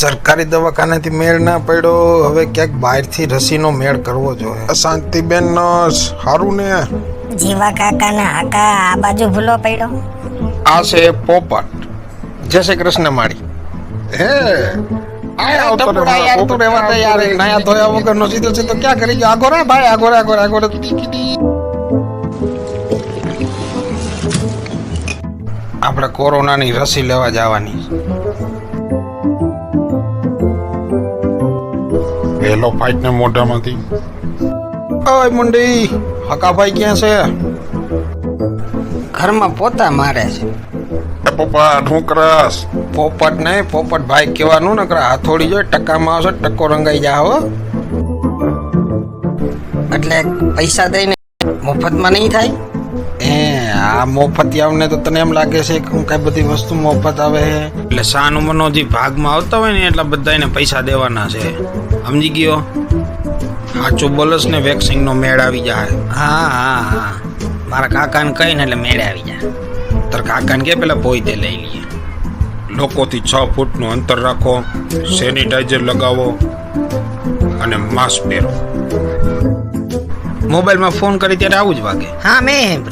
સરકારી દવાખાનેથી મેળ ના પડ્યો. હવે ક્યાંક બહારથી રસીનો મેળ કરવો જોઈએ. શાંતિબેન સારું ને? જીવા કાકાના હાકા આ બાજુ ભૂલો પડ્યો. આ છે પોપટ. જય શ્રી કૃષ્ણ માળી. હે? આય આવતો રે મારા પોપટ તો યાર નાયા ધોયા સીધો સીધો ક્યાં કરી ગયો? આગો રે ભાઈ આગો રે આગો રે આગો રે. આપણે કોરોનાની રસી લેવા જવાની પહેલો ફાઇટ ને મોઢામાંથી. ઓય મુંડી હકાભાઈ ક્યાં છે? ઘરમાં પોતા મારે છે. એ પપ્પા હું કરસ. પોપટ નહીં પોપટ ભાઈ કહેવાનું ને કરે હાથોડી જોઈએ ટકામાં આવશે ટકો રંગાઈ જા હો. એટલે પૈસા દઈને મફતમાં નહીં થાય? આ મોફતિયાઓને તો તને એમ લાગે છે કે હું કઈ બધી વસ્તુ મફત આવે છે એટલે શાન ઉંમરનો જે ભાગમાં આવતા હોય ને એટલા બધા એને પૈસા દેવાના છે. સમજી ગયો? સાચું બોલસ ને વેક્સિનનો મેળ આવી જાય. હા હા હા. મારા કાકાને કહીને એટલે મેળ આવી જાય. તાર કાકાને કે પેલા પોઈતે લઈ લઈએ લોકોથી છ ફૂટનું અંતર રાખો સેનિટાઈઝર લગાવો અને માસ્ક પહેરો. મોબાઈલમાં ફોન કરી ત્યારે આવું જ વાગે. હા મેં.